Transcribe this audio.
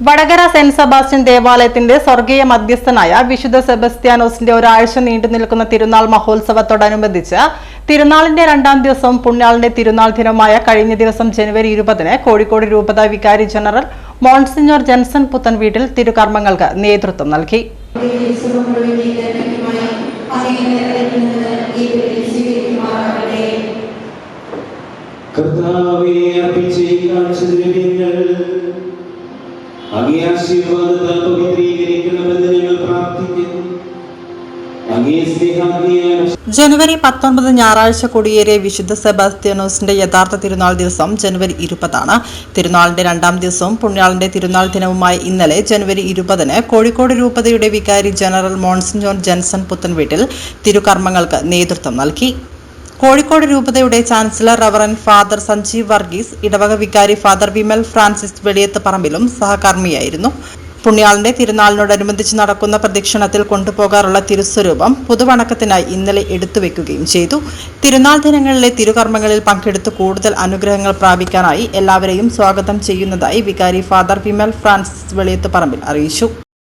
Vadakara saint Sebastian ദേവാലയത്തിന്റെ സ്വർഗീയ മധ്യസ്ഥനായ വിശുദ്ധ സെബസ്ത്യാനോസിന്റെ ഒരാഴ്ച നീണ്ടു നിൽക്കുന്ന തിരുനാൾ മഹോത്സവത്തോടനുബന്ധിച്ച് തിരുനാളിന്റെ രണ്ടാം ദിവസം പുണ്യാളിന്റെ തിരുനാൾ ദിനമായ കഴിഞ്ഞ ദിവസം ജനുവരി ഇരുപതിന് കോഴിക്കോട് രൂപത വികാരി ജനറൽ മോൺസിഞ്ഞോർ ജൻസൺ പുത്തൻ വീട്ടിൽ തിരുകർമ്മങ്ങൾക്ക് നേതൃത്വം നൽകി. കർത്താവെ പ്രാർത്ഥിക്കുന്നു. ജനുവരി പത്തൊൻപത് ഞായറാഴ്ച കൊടിയേറിയ വിശുദ്ധ സെബാസ്റ്റിയനോസിന്റെ യഥാർത്ഥ തിരുനാൾ ദിവസം ജനുവരി ഇരുപതാണ്. തിരുനാളിന്റെ രണ്ടാം ദിവസവും പുണ്യാളിന്റെ തിരുനാൾ ദിനവുമായി ഇന്നലെ ജനുവരി ഇരുപതിന് കോഴിക്കോട് രൂപതയുടെ വികാരി ജനറൽ മോൺസൺ ജോൺ ജൻസൺ പുത്തൻവീട്ടിൽ തിരുകർമ്മങ്ങൾക്ക് നേതൃത്വം നൽകി. കോഴിക്കോട് രൂപതയുടെ chancellor reverend father Sanjeev Varghese ഇടവക വികാരി ഫാദർ വിമൽ ഫ്രാൻസിസ് വെളിയത്ത് പറമ്പിലും സഹകർമ്മിയായിരുന്നു പുണ്യാളിന്റെ തിരുനാളിനോടനുബന്ധിച്ച് നടക്കുന്ന പ്രദക്ഷിണത്തിൽ കൊണ്ടുപോകാറുള്ള തിരുസ്വരൂപം പുതുവണക്കത്തിനായി ഇന്നലെ എടുത്തുവെക്കുകയും ചെയ്തു. തിരുനാൾ ദിനങ്ങളിലെ തിരുകർമ്മങ്ങളിൽ പങ്കെടുത്ത് കൂടുതൽ അനുഗ്രഹങ്ങൾ പ്രാപിക്കാനായി എല്ലാവരെയും സ്വാഗതം ചെയ്യുന്നതായി വികാരി ഫാദർ വിമൽ ഫ്രാൻസിസ് വെളിയത്ത് പറമ്പിൽ അറിയിച്ചു.